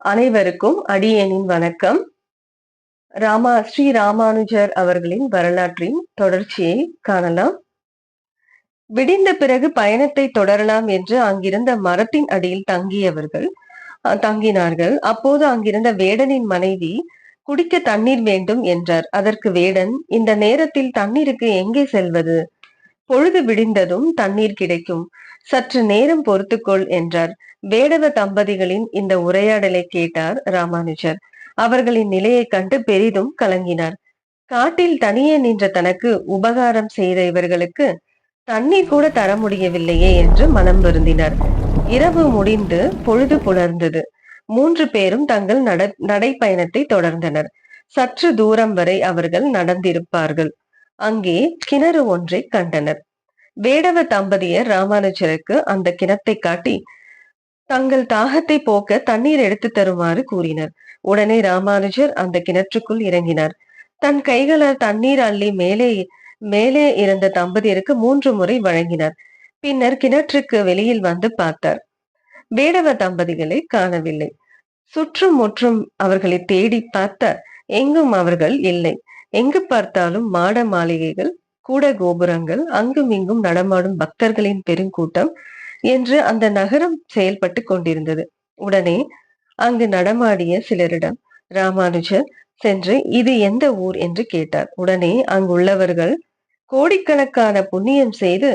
அனைவருக்கும் அடியேனின் வணக்கம். ராமா ஸ்ரீ ராமானுஜர் அவர்களின் வரலாற்றின் தொடர்ச்சியை காணலாம். விடிந்த பிறகு பயணத்தை தொடரலாம் என்று அங்கிருந்த மரத்தின் அடியில் தங்கியவர்கள் தங்கினார்கள். அப்போது அங்கிருந்த வேடனின் மனைவி குடிக்க தண்ணீர் வேண்டும் என்றார். அதற்கு வேடன் இந்த நேரத்தில் தண்ணீருக்கு எங்கே செல்வது? பொழுது விடிந்ததும் தண்ணீர் கிடைக்கும். சற்று நேரம் பொறுத்துக்கொள் என்றார். வேடவ தம்பதிகளின் இந்த உரையாடலை கேட்டார் ராமானுஜர். அவர்களின் நிலையை கண்டு பெரிதும் கலங்கினார். காட்டில் தனியே நின்ற தனக்கு உபகாரம் செய்த இவர்களுக்கு தண்ணீர் கூட தர முடியவில்லையே என்று மனம் வருந்தினர். இரவு முடிந்து பொழுது புலர்ந்தது. மூன்று பேரும் தங்கள் நட நடைப்பயணத்தை தொடர்ந்தனர். சற்று தூரம் வரை அவர்கள் நடந்திருப்பார்கள். அங்கே கிணறு ஒன்றை கண்டனர். வேடவ தம்பதியர் ராமானுஜருக்கு அந்த கிணத்தை காட்டி தங்கள் தாகத்தை போக்க தண்ணீர் எடுத்து தருமாறு கூறினர். உடனே ராமானுஜர் அந்த கிணற்றுக்குள் இறங்கினார். தன் கைகளால் தண்ணீர் அள்ளி மேலே மேலே இருந்த தம்பதியருக்கு மூன்று முறை வழங்கினார். பின்னர் கிணற்றுக்கு வெளியில் வந்து பார்த்தார். வேடவ தம்பதிகளை காணவில்லை. சுற்றும் முற்றும் அவர்களை தேடி பார்த்த எங்கும் அவர்கள் இல்லை. எங்கு பார்த்தாலும் மாட மாளிகைகள் கூட கோபுரங்கள் அங்கும் இங்கும் நடமாடும் பக்தர்களின் பெருங்கூட்டம் என்று அந்த நகரம் செயல்பட்டு கொண்டிருந்தது. உடனே அங்கு நடமாடிய சிலரிடம் ராமானுஜர் சென்று இது எந்த ஊர் என்று கேட்டார். உடனே அங்குள்ளவர்கள் கோடிக்கணக்கான புண்ணியம் செய்து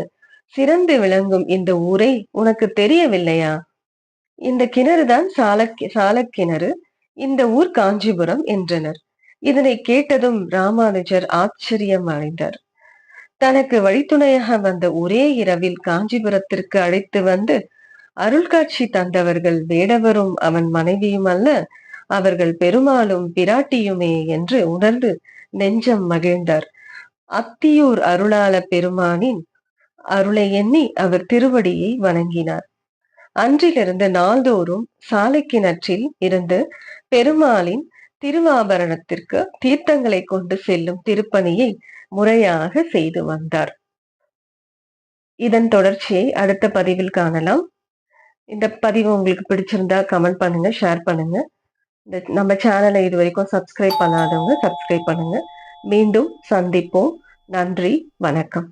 சிறந்து விளங்கும் இந்த ஊரை உனக்கு தெரியவில்லையா? இந்த கிணறுதான் சாலக் சாலக்கிணறு இந்த ஊர் காஞ்சிபுரம் என்றனர். இதனை கேட்டதும் ராமானுஜர் ஆச்சரியம் அடைந்தார். தனக்கு வழித்துணையாக வந்த ஒரே இரவில் காஞ்சிபுரத்திற்கு அழைத்து வந்து அருள்காட்சி தந்தவர்கள் வேடவரும் அவன் மனைவியும் அல்ல அவர்கள் பெருமாளும் பிராட்டியுமே என்று உணர்ந்து நெஞ்சம் மகிழ்ந்தார். அத்தியூர் அருளாள பெருமானின் அருளை எண்ணி அவர் திருவடியை வணங்கினார். அன்றிலிருந்து நாள்தோறும் சாலைக்கிணற்றில் இருந்து பெருமாளின் திருவாபரணத்திற்கு தீர்த்தங்களை கொண்டு செல்லும் திருப்பணியை முறையாக செய்து வந்தார். இதன் தொடர்ச்சியை அடுத்த பதிவில் காணலாம். இந்த பதிவு உங்களுக்கு பிடிச்சிருந்தா கமெண்ட் பண்ணுங்க ஷேர் பண்ணுங்க. இந்த நம்ம சேனலை இது வரைக்கும் சப்ஸ்கிரைப் பண்ணாதவங்க சப்ஸ்கிரைப் பண்ணுங்க. மீண்டும் சந்திப்போம். நன்றி வணக்கம்.